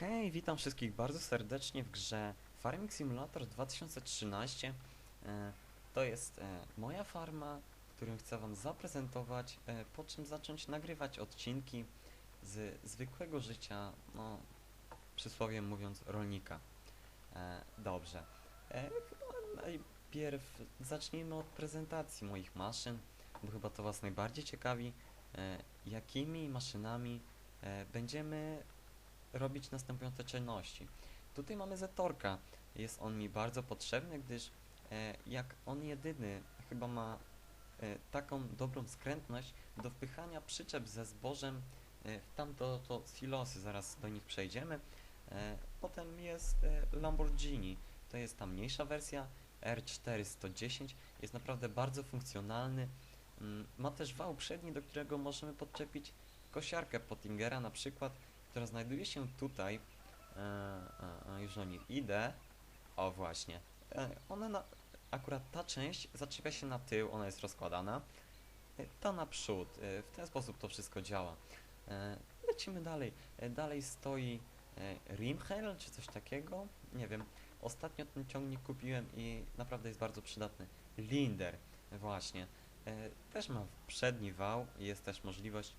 Hej, witam wszystkich bardzo serdecznie w grze Farming Simulator 2013. E, To jest e, moja farma, którą chcę Wam zaprezentować, e, po czym zacząć nagrywać odcinki z zwykłego życia, no przysłowiem mówiąc, rolnika. Dobrze. Chyba najpierw zacznijmy od prezentacji moich maszyn, bo chyba to Was najbardziej ciekawi, jakimi maszynami będziemy robić następujące czynności. Tutaj mamy Zetorka. Jest on mi bardzo potrzebny, gdyż e, jak on jedyny chyba ma e, taką dobrą skrętność do wpychania przyczep ze zbożem e, w tamto to silosy, zaraz do nich przejdziemy. E, potem jest e, Lamborghini, to jest ta mniejsza wersja R410, jest naprawdę bardzo funkcjonalny. Mm, Ma też wał przedni, do którego możemy podczepić kosiarkę Pottingera na przykład, która znajduje się tutaj. E, e, e, już do niej idę. O właśnie. E, ona na, akurat ta część zaczepia się na tył, ona jest rozkładana. Ta naprzód. E, w ten sposób to wszystko działa. Lecimy dalej. Dalej stoi e, Rimhel czy coś takiego. Nie wiem. Ostatnio ten ciągnik kupiłem i naprawdę jest bardzo przydatny. Linder. Właśnie. Też ma przedni wał. Jest też możliwość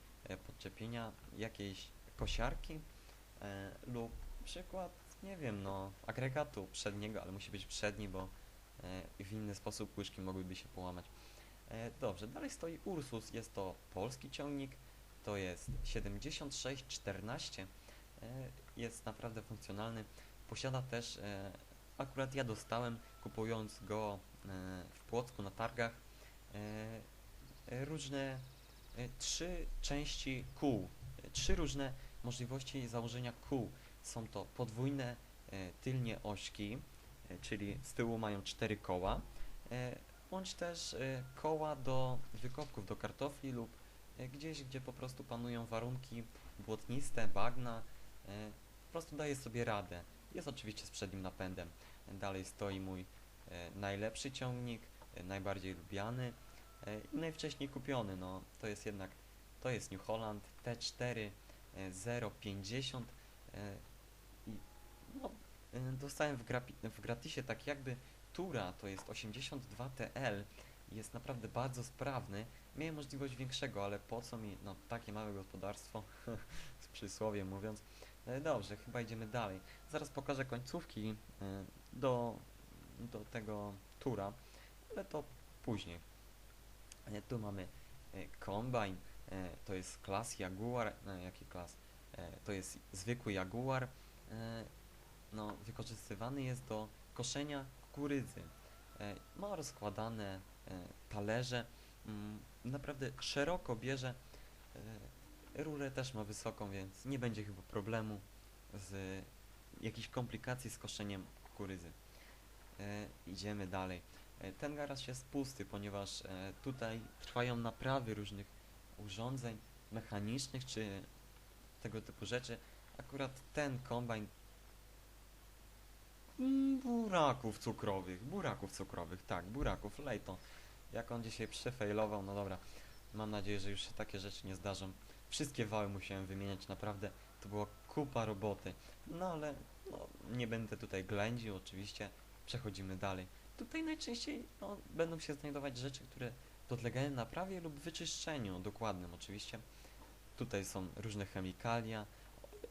podczepienia jakiejś kosiarki e, lub przykład, nie wiem, no, agregatu przedniego, ale musi być przedni, bo e, w inny sposób łyżki mogłyby się połamać. E, dobrze, dalej stoi Ursus, jest to polski ciągnik, to jest 7614, e, jest naprawdę funkcjonalny, posiada też, e, akurat ja dostałem kupując go e, w Płocku na targach, e, e, różne e, trzy części kół, e, trzy różne możliwości założenia kół. Są to podwójne e, tylnie ośki, e, czyli z tyłu mają cztery koła, e, bądź też koła do wykopków, do kartofli lub gdzieś, gdzie po prostu panują warunki błotniste, bagna, po prostu daje sobie radę. Jest oczywiście z przednim napędem. Dalej stoi mój najlepszy ciągnik, najbardziej lubiany i najwcześniej kupiony. No, to jest jednak, to jest New Holland T4 e, 050 e, i no, e, dostałem w, w gratisie tak jakby Tura, to jest 82 TL jest naprawdę bardzo sprawny. Miałem możliwość większego, ale po co mi no, takie małe gospodarstwo, z przysłowiem mówiąc. E, Dobrze, chyba idziemy dalej. Zaraz pokażę końcówki do, do tego Tura, ale to później. Tu mamy e, to jest klas Jaguar, e, jaki klas? E, To jest zwykły Jaguar, e, no, wykorzystywany jest do koszenia kukurydzy. E, Ma rozkładane e, talerze, mm, naprawdę szeroko bierze. e, Rurę też ma wysoką, więc nie będzie chyba problemu z jakichś komplikacji z koszeniem kukurydzy. E, Idziemy dalej. E, Ten garaż jest pusty, ponieważ e, tutaj trwają naprawy różnych urządzeń mechanicznych czy tego typu rzeczy. Akurat ten kombajn Mm, buraków cukrowych, buraków cukrowych, tak, buraków, lejto. Jak on dzisiaj przefailował, no dobra. Mam nadzieję, że już się takie rzeczy nie zdarzą. Wszystkie wały musiałem wymieniać, naprawdę. To była kupa roboty. No ale no, nie będę tutaj ględził, oczywiście. Przechodzimy dalej. Tutaj najczęściej no, będą się znajdować rzeczy, które podlegają naprawie lub wyczyszczeniu dokładnym oczywiście. Tutaj są różne chemikalia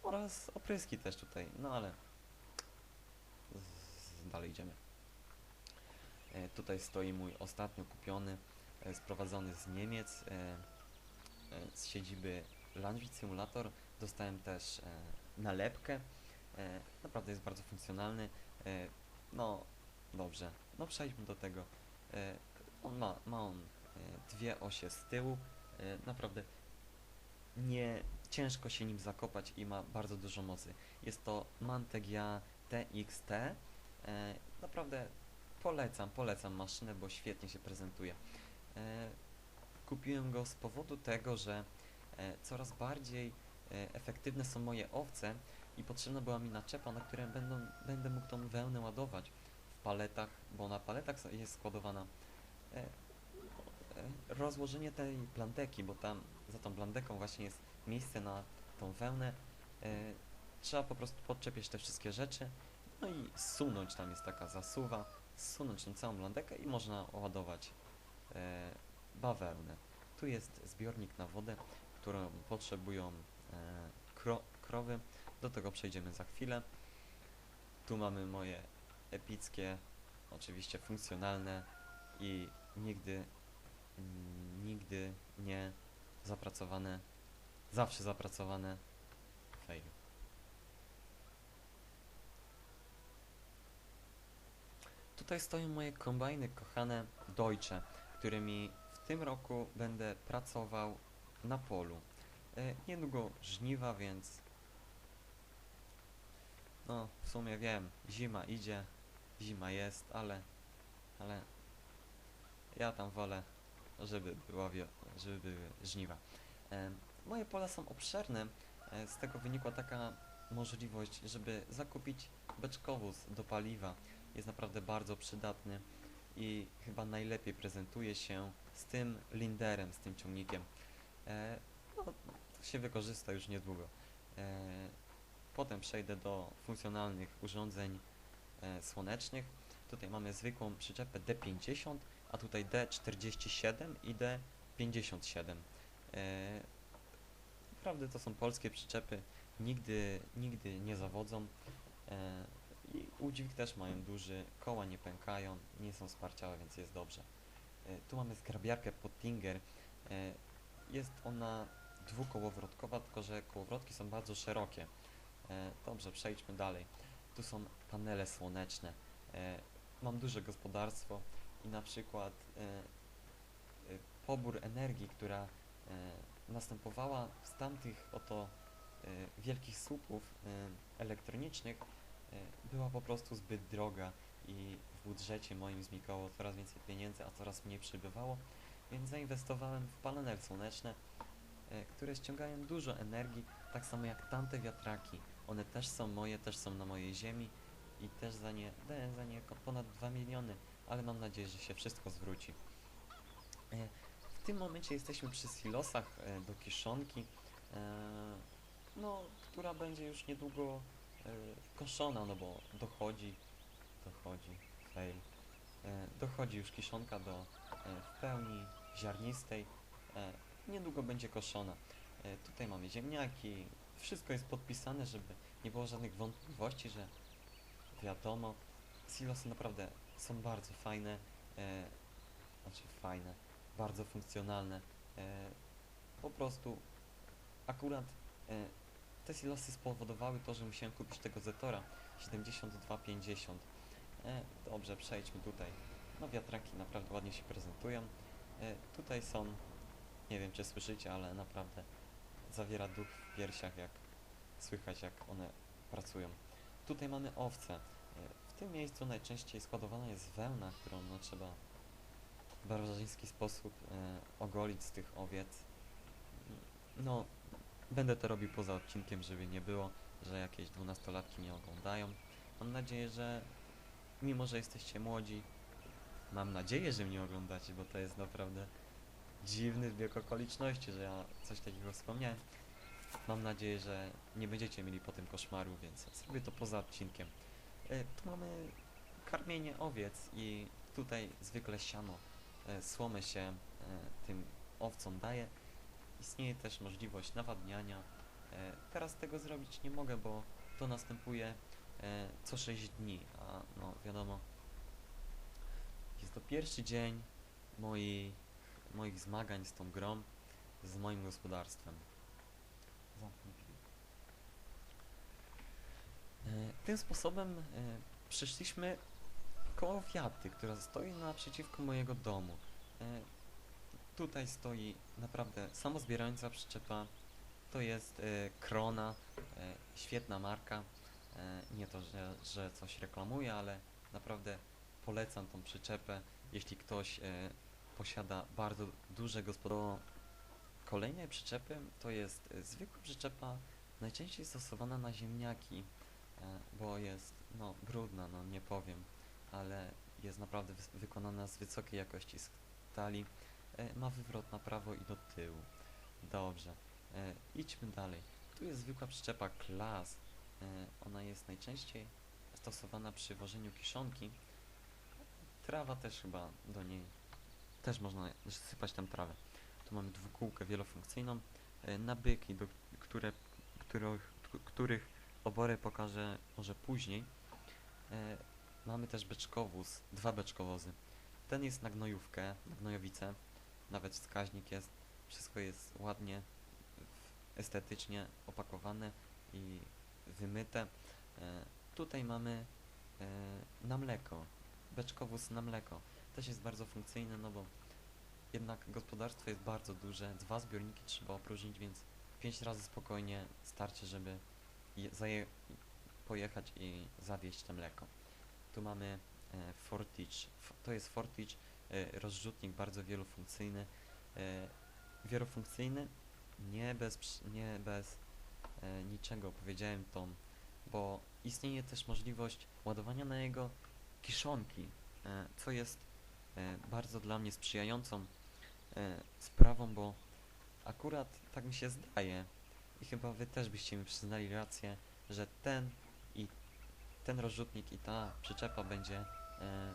oraz opryski też tutaj, no ale dalej idziemy. E, tutaj stoi mój ostatnio kupiony, e, sprowadzony z Niemiec, e, e, z siedziby Landwid Simulator. Dostałem też e, nalepkę. E, naprawdę jest bardzo funkcjonalny. E, no, dobrze. No przejdźmy do tego. E, on ma, ma on dwie osie z tyłu. E, naprawdę nie ciężko się nim zakopać i ma bardzo dużo mocy. Jest to Mantegia TXT. E, naprawdę polecam, polecam maszynę, bo świetnie się prezentuje. E, kupiłem go z powodu tego, że e, coraz bardziej e, efektywne są moje owce i potrzebna była mi naczepa, na której będą, będę mógł tą wełnę ładować w paletach, bo na paletach jest składowana e, e, rozłożenie tej blandeki, bo tam za tą blandeką właśnie jest miejsce na tą wełnę. E, trzeba po prostu podczepiać te wszystkie rzeczy, no i zsunąć, tam jest taka zasuwa, zsunąć tą całą landekę i można ładować e, bawełnę. Tu jest zbiornik na wodę, którą potrzebują e, kro, krowy, do tego przejdziemy za chwilę. Tu mamy moje epickie, oczywiście funkcjonalne i nigdy, nigdy nie zapracowane, zawsze zapracowane fail. Tutaj stoją moje kombajny kochane Deutsche, którymi w tym roku będę pracował na polu. E, niedługo żniwa, więc no w sumie wiem, zima idzie, zima jest, ale ale ja tam wolę, żeby była żeby były żniwa. Moje pola są obszerne, e, z tego wynikła taka możliwość, żeby zakupić beczkowóz do paliwa. Jest naprawdę bardzo przydatny i chyba najlepiej prezentuje się z tym linderem, z tym ciągnikiem. E, no, się wykorzysta już niedługo. E, potem przejdę do funkcjonalnych urządzeń słonecznych. Tutaj mamy zwykłą przyczepę D50, a tutaj D47 i D57. E, naprawdę to są polskie przyczepy, nigdy, nigdy nie zawodzą. E, I udźwig też mają duży, koła nie pękają, nie są sparciałe, więc jest dobrze. E, tu mamy zgrabiarkę Pottinger. Jest ona dwukołowrotkowa, tylko że kołowrotki są bardzo szerokie. Dobrze, przejdźmy dalej. Tu są panele słoneczne. Mam duże gospodarstwo i na przykład e, e, pobór energii, która e, następowała z tamtych oto wielkich słupów elektronicznych była po prostu zbyt droga i w budżecie moim znikało coraz więcej pieniędzy, a coraz mniej przybywało, więc zainwestowałem w panele słoneczne, które ściągają dużo energii, tak samo jak tamte wiatraki. One też są moje, też są na mojej ziemi i też za nie za nie ponad 2 miliony, ale mam nadzieję, że się wszystko zwróci. E, W tym momencie jesteśmy przy silosach e, do kiszonki, e, no, która będzie już niedługo koszona, no bo dochodzi, dochodzi, fail, dochodzi już kiszonka do w pełni ziarnistej, niedługo będzie koszona. Tutaj mamy ziemniaki, wszystko jest podpisane, żeby nie było żadnych wątpliwości, że wiadomo, silosy naprawdę są bardzo fajne, e, znaczy fajne, bardzo funkcjonalne. E, po prostu akurat e, te silosy spowodowały to, że musiałem kupić tego Zetora 7250. E, dobrze, przejdźmy tutaj. No wiatraki naprawdę ładnie się prezentują. E, tutaj są, nie wiem czy słyszycie, ale naprawdę zawiera duch w piersiach, jak słychać jak one pracują. Tutaj mamy owce. W tym miejscu najczęściej składowana jest wełna, którą no, trzeba w barbarzyński sposób e, ogolić z tych owiec. No, będę to robił poza odcinkiem, żeby nie było, że jakieś dwunastolatki mnie oglądają. Mam nadzieję, że mimo, że jesteście młodzi, mam nadzieję, że mnie oglądacie, bo to jest naprawdę dziwny zbieg okoliczności, że ja coś takiego wspomniałem. Mam nadzieję, że nie będziecie mieli po tym koszmaru, więc zrobię to poza odcinkiem. E, tu mamy karmienie owiec i tutaj zwykle siano, e, słomę się e, tym owcom daje. Istnieje też możliwość nawadniania. Teraz tego zrobić nie mogę, bo to następuje co 6 dni, a no wiadomo, jest to pierwszy dzień moich, moich zmagań z tą grą, z moim gospodarstwem. Tym sposobem e, przeszliśmy koło wiaty, która stoi naprzeciwko mojego domu. E, Tutaj stoi naprawdę samozbierająca przyczepa. To jest e, Krona, e, świetna marka. E, nie to, że, że coś reklamuję, ale naprawdę polecam tą przyczepę, jeśli ktoś e, posiada bardzo duże gospodarstwo. Kolejne przyczepy to jest e, zwykła przyczepa, najczęściej stosowana na ziemniaki, e, bo jest no, brudna, no nie powiem, ale jest naprawdę wykonana z wysokiej jakości stali. E, ma wywrot na prawo i do tyłu. Dobrze, e, idźmy dalej. Tu jest zwykła przyczepa klas. E, ona jest najczęściej stosowana przy wożeniu kiszonki. Trawa też chyba do niej, też można sypać tam trawę. Tu mamy dwukółkę wielofunkcyjną, e, nabyki, do które, których, których obory pokażę może później. E, mamy też beczkowóz, dwa beczkowozy. Ten jest na gnojówkę, na gnojowicę, nawet wskaźnik jest, wszystko jest ładnie, estetycznie opakowane i wymyte. E, tutaj mamy e, na mleko, beczkowóz na mleko. Też jest bardzo funkcyjny, no bo jednak gospodarstwo jest bardzo duże, dwa zbiorniki trzeba opróżnić, więc pięć razy spokojnie starczy, żeby zaje, pojechać i zawieźć to mleko. Tu mamy e, Fortich, to jest Fortich, e, rozrzutnik bardzo wielofunkcyjny. E, wielofunkcyjny, nie bez, nie bez e, niczego powiedziałem to, bo istnieje też możliwość ładowania na jego kiszonki, e, co jest e, bardzo dla mnie sprzyjającą e, sprawą, bo akurat tak mi się zdaje i chyba wy też byście mi przyznali rację, że ten i ten rozrzutnik i ta przyczepa będzie e,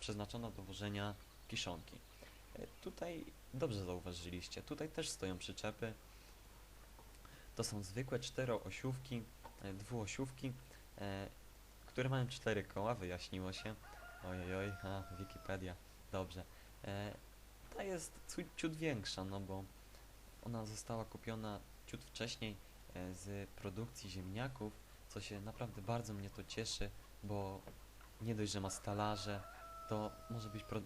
przeznaczona do wożenia kiszonki. E, tutaj dobrze zauważyliście, tutaj też stoją przyczepy. To są zwykłe czteroosiówki, e, dwuosiówki, e, które mają cztery koła, wyjaśniło się. Ojej, a Wikipedia, dobrze. E, ta jest ciut większa, no bo ona została kupiona ciut wcześniej e, z produkcji ziemniaków, co się naprawdę bardzo mnie to cieszy, bo nie dość, że ma stalarze, to może być, pro,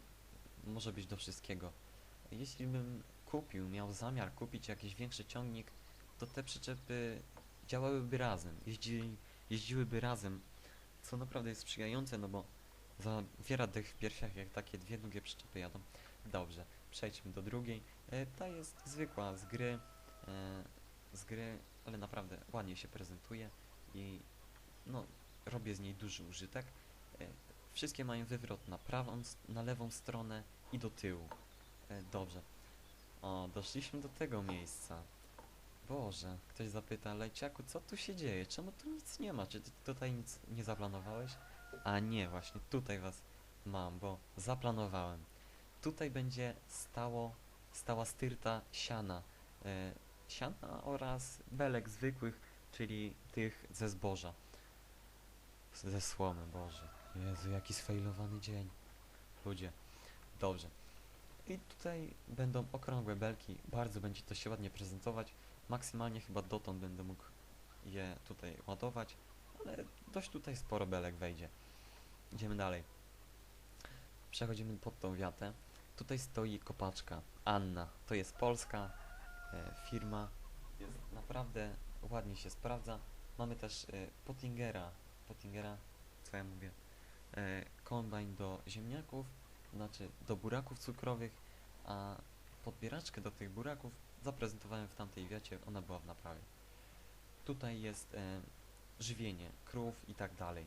może być do wszystkiego. Jeśli bym kupił, miał zamiar kupić jakiś większy ciągnik, to te przyczepy działałyby razem, jeździli, jeździłyby razem, co naprawdę jest sprzyjające, no bo zawiera dech w piersiach, jak takie dwie długie przyczepy jadą. Dobrze, przejdźmy do drugiej. E, ta jest zwykła, z gry, e, z gry, ale naprawdę ładnie się prezentuje i no, robię z niej duży użytek. E, wszystkie mają wywrot na prawą, na lewą stronę i do tyłu. E, dobrze. O, doszliśmy do tego miejsca. Boże, ktoś zapyta, Leciaku, co tu się dzieje? Czemu tu nic nie ma? Czy ty tutaj nic nie zaplanowałeś? A nie, właśnie tutaj was mam, bo zaplanowałem. Tutaj będzie stało, stała styrta siana. Siana oraz belek zwykłych, czyli tych ze zboża. Ze słomy, Boże. Jezu, jaki sfailowany dzień. Ludzie. Dobrze. I tutaj będą okrągłe belki. Bardzo będzie to się ładnie prezentować. Maksymalnie chyba dotąd będę mógł je tutaj ładować, ale dość tutaj sporo belek wejdzie. Idziemy dalej. Przechodzimy pod tą wiatę. Tutaj stoi kopaczka Anna. To jest polska firma. Jest naprawdę ładnie się sprawdza. Mamy też e, Pottingera. Pottingera, co ja mówię? E, kombajn do ziemniaków, znaczy do buraków cukrowych, a podbieraczkę do tych buraków zaprezentowałem w tamtej wiacie, ona była w naprawie. Tutaj jest e, żywienie krów i tak dalej.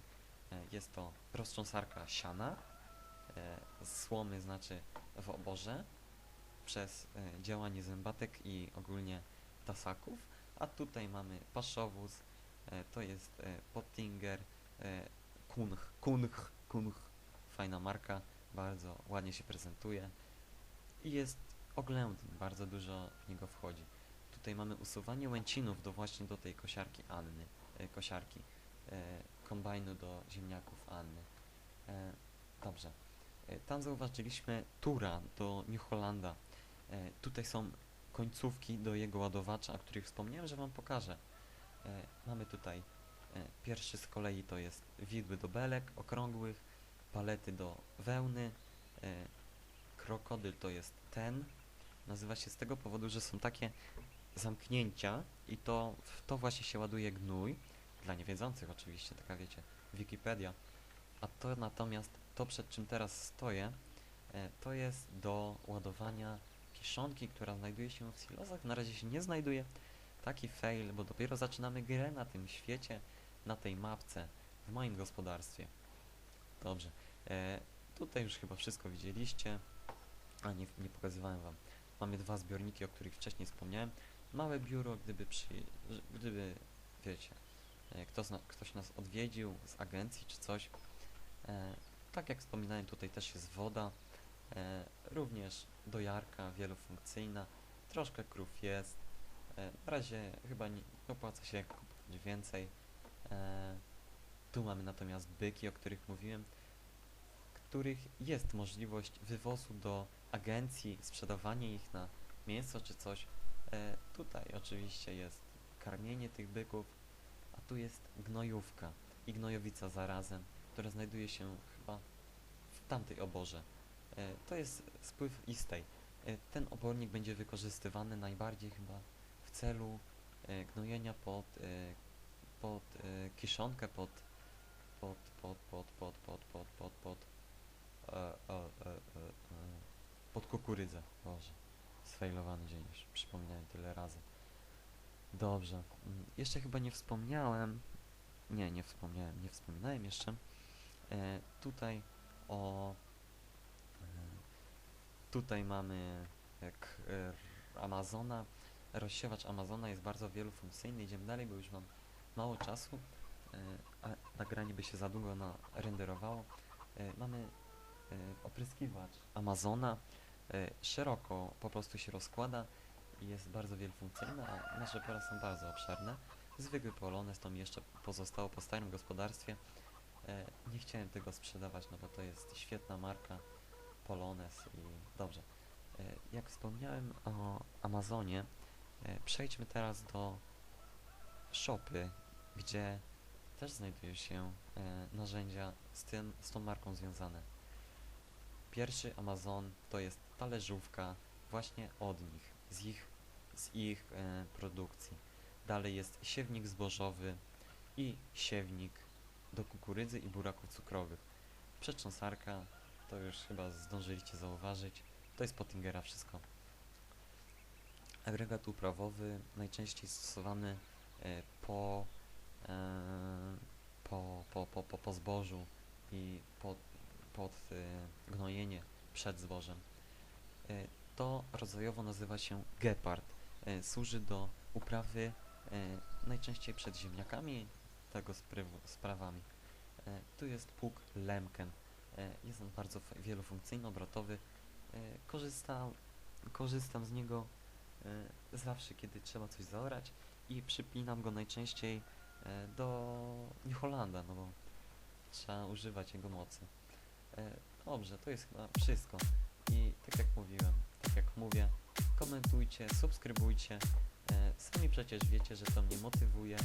E, jest to roztrząsarka siana, e, słomy znaczy w oborze, przez e, działanie zębatek i ogólnie tasaków, a tutaj mamy paszowóz, e, to jest e, Pottinger, Kunch, Kunch, Kunch, fajna marka, bardzo ładnie się prezentuje i jest oględny, bardzo dużo w niego wchodzi. Tutaj mamy usuwanie łęcinów do właśnie do tej kosiarki Anny, kosiarki, kombajnu do ziemniaków Anny. Dobrze. Tam zauważyliśmy tura do New Hollanda. E, tutaj są końcówki do jego ładowacza, o których wspomniałem, że Wam pokażę. E, mamy tutaj e, pierwszy z kolei to jest widły do belek okrągłych, palety do wełny, krokodyl to jest ten. Nazywa się z tego powodu, że są takie zamknięcia i to w to właśnie się ładuje gnój. Dla niewiedzących oczywiście, taka wiecie, Wikipedia. A to natomiast, to przed czym teraz stoję, to jest do ładowania kiszonki, która znajduje się w silozach. Na razie się nie znajduje. Taki fail, bo dopiero zaczynamy grę na tym świecie, na tej mapce, w moim gospodarstwie. Dobrze. E, tutaj już chyba wszystko widzieliście. A nie, nie pokazywałem wam. Mamy dwa zbiorniki, o których wcześniej wspomniałem. Małe biuro, gdyby przy, gdyby, wiecie, e, ktoś, na, ktoś nas odwiedził z agencji czy coś. E, tak jak wspominałem, tutaj też jest woda, również dojarka wielofunkcyjna, troszkę krów jest. E, na razie chyba nie opłaca się kupować więcej. E, tu mamy natomiast byki, o których mówiłem, których jest możliwość wywozu do agencji, sprzedawanie ich na mięso czy coś. E, tutaj oczywiście jest karmienie tych byków, a tu jest gnojówka i gnojowica zarazem, która znajduje się chyba w tamtej oborze. E, to jest spływ istej. E, ten obornik będzie wykorzystywany najbardziej chyba w celu e, gnojenia pod, pod kiszonkę, pod, pod, pod, pod, pod, pod, pod, pod, pod, pod kukurydzę. Boże, sfailowany dzień już, przypominałem tyle razy. Dobrze, mm, jeszcze chyba nie wspomniałem, nie, nie wspomniałem, nie wspominałem jeszcze, tutaj o, tutaj mamy jak e, Amazona, rozsiewacz Amazona jest bardzo wielofunkcyjny, idziemy dalej, bo już mam mało czasu, e, a nagranie by się za długo na renderowało. E, mamy opryskiwacz Amazona, szeroko po prostu się rozkłada i jest bardzo wielofunkcyjny, a nasze pola są bardzo obszerne. Zwykły Polones to mi jeszcze pozostało po starym gospodarstwie. Nie chciałem tego sprzedawać, no bo to jest świetna marka Polones i dobrze. E, jak wspomniałem o Amazonie, e, przejdźmy teraz do shopy, gdzie też znajdują się e, narzędzia z, tym, z tą marką związane. Pierwszy Amazon to jest talerzówka właśnie od nich, z ich, z ich produkcji. Dalej jest siewnik zbożowy i siewnik do kukurydzy i buraków cukrowych. Przetrząsarka, to już chyba zdążyliście zauważyć, to jest Pottingera wszystko. Agregat uprawowy najczęściej stosowany e, po, e, po, po, po, po, po zbożu i pod, pod e, gnojenie przed zbożem. To rodzajowo nazywa się gepard. Służy do uprawy najczęściej przed ziemniakami, tego sprawami. Tu jest pług Lemken. E, jest on bardzo wielofunkcyjny, obrotowy. E, korzystam, korzystam z niego e, zawsze, kiedy trzeba coś zaorać i przypinam go najczęściej do New no bo trzeba używać jego mocy. Dobrze, to jest chyba wszystko. I tak jak mówiłem, tak jak mówię, komentujcie, subskrybujcie. Sami przecież wiecie, że to mnie motywuje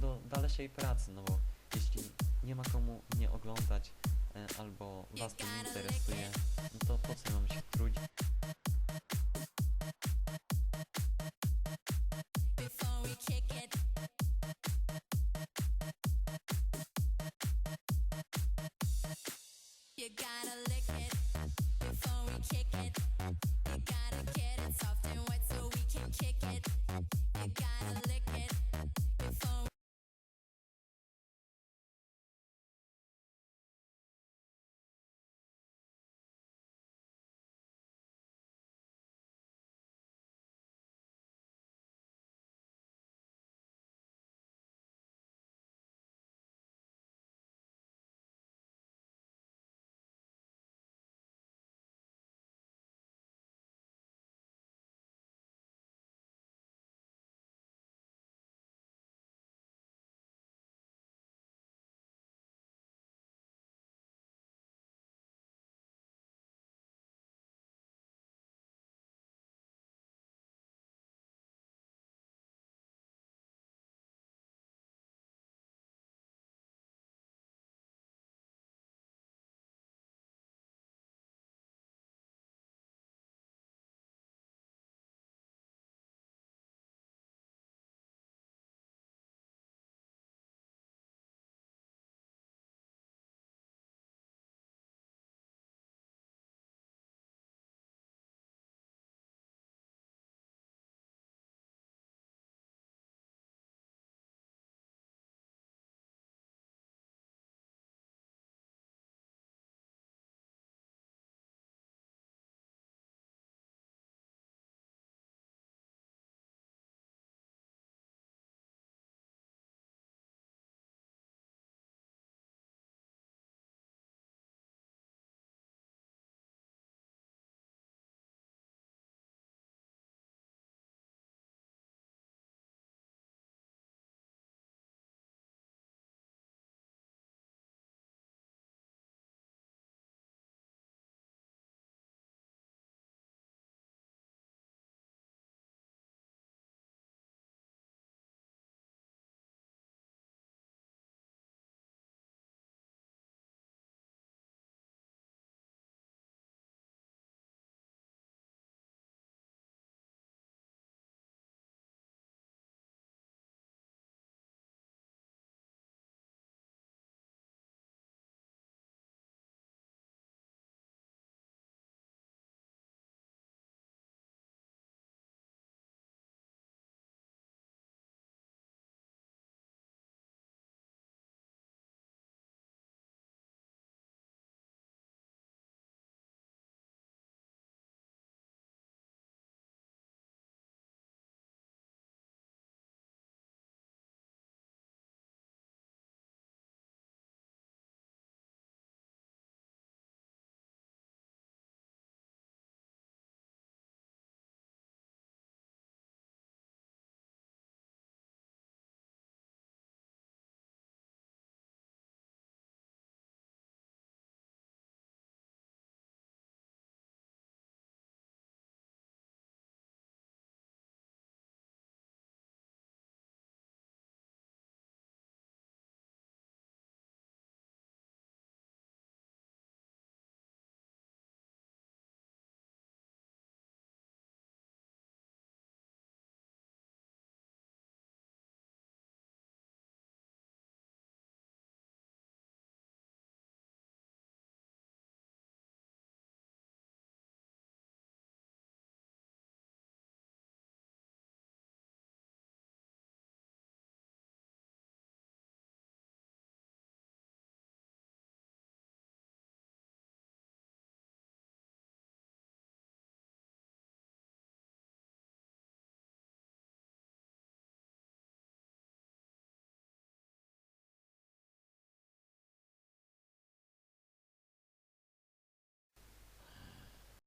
do dalszej pracy, no bo jeśli nie ma komu mnie oglądać E, albo was to nie interesuje, no to po co mam się trudzić? Gotta lick it before we kick it. You gotta get it soft and wet.